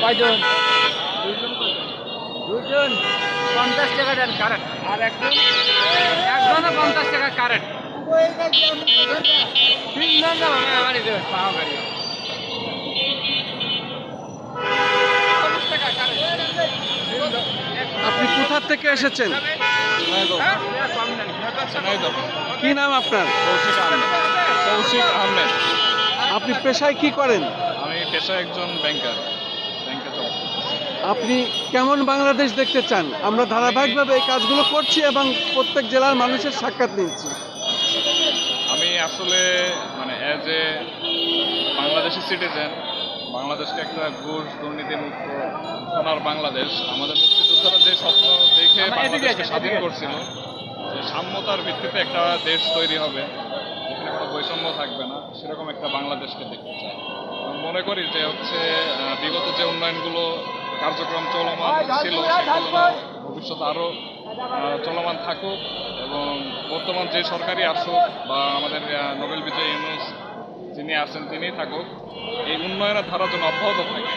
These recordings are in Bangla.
কয়জন দুজন পঞ্চাশ টাকা দেন কারেন্ট আর একজন একজনও পঞ্চাশ টাকা কারেন্ট তিনজন যাব না আমার পাওয়া গাড়ি। আপনি কোথা থেকে এসেছেন। কি নাম আপনার কৌশিক আহমেদ কৌশিক আহমেদ আপনি পেশায় কি করেন আমি পেশা একজন ব্যাংকার ব্যাংকে জব আপনি কেমন বাংলাদেশ দেখতে চান? আমরা ধারাবাহিকভাবে এই কাজগুলো করছি এবং প্রত্যেক জেলার মানুষের সাক্ষাৎ নিচ্ছি। আমি আসলে মানে অ্যাজ এ বাংলাদেশি সিটিজেন বাংলাদেশকে একটা ঘুষ দুর্নীতি মুক্ত সোনার বাংলাদেশ আমাদের মুক্তিযোদ্ধারা যে স্বপ্ন দেখে বাংলাদেশকে স্বাধীন করছিল যে সাম্যতার ভিত্তিতে একটা দেশ তৈরি হবে যেখানে কোনো বৈষম্য থাকবে না সেরকম একটা বাংলাদেশকে দেখতে চাই। মনে করি যে হচ্ছে বিগত যে উন্নয়নগুলো কার্যক্রম চলমান ছিল সেগুলো ভবিষ্যতে আরও চলমান থাকুক এবং বর্তমান যে সরকারি আসুক বা আমাদের নোবেল বিজয়ী ইউনুস যিনি আছেন তিনিই থাকুক এই উন্নয়নের ধারা যেন অব্যাহত থাকে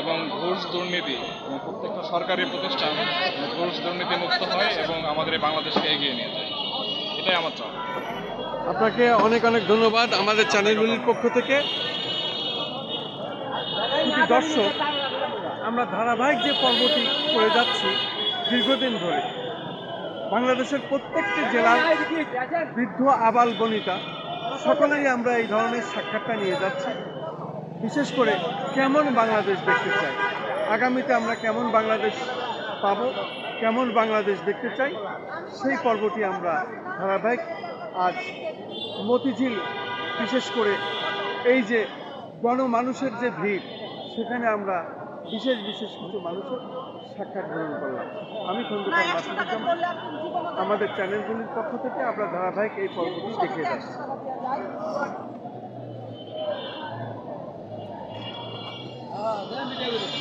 এবং ঘুষ দুর্নীতি এবং প্রত্যেকটা সরকারি প্রতিষ্ঠান ঘুষ দুর্নীতি মুক্ত হয় এবং আমাদের এই বাংলাদেশকে এগিয়ে নিয়ে যায়। এটাই আমার চাওয়া। আপনাকে অনেক অনেক ধন্যবাদ আমাদের চ্যানেলগুলির পক্ষ থেকে। কিন্তু দর্শক, আমরা ধারাবাহিক যে পর্বটি করে যাচ্ছি দীর্ঘদিন ধরে, বাংলাদেশের প্রত্যেকটি জেলার বৃদ্ধ আবাল বনিতা, সকলেই আমরা এই ধরনের সাক্ষাৎটা নিয়ে যাচ্ছি। বিশেষ করে কেমন বাংলাদেশ দেখতে চাই? আগামীতে আমরা কেমন বাংলাদেশ পাব? কেমন বাংলাদেশ দেখতে চাই? সেই পর্বটি আমরা ধারাবাহিক আজ মতিঝিল, বিশেষ করে এই যে গণমানুষের যে ভিড় সেখানে আমরা বিশেষ বিশেষ কিছু মানুষের সাক্ষাৎ গ্রহণ করলাম। আমি খন্দকার আমাদের চ্যানেলগুলির পক্ষ থেকে আমরা ধারাবাহিক এই পর্বটি দেখে যাচ্ছি হ্যাঁ, হ্যাঁ,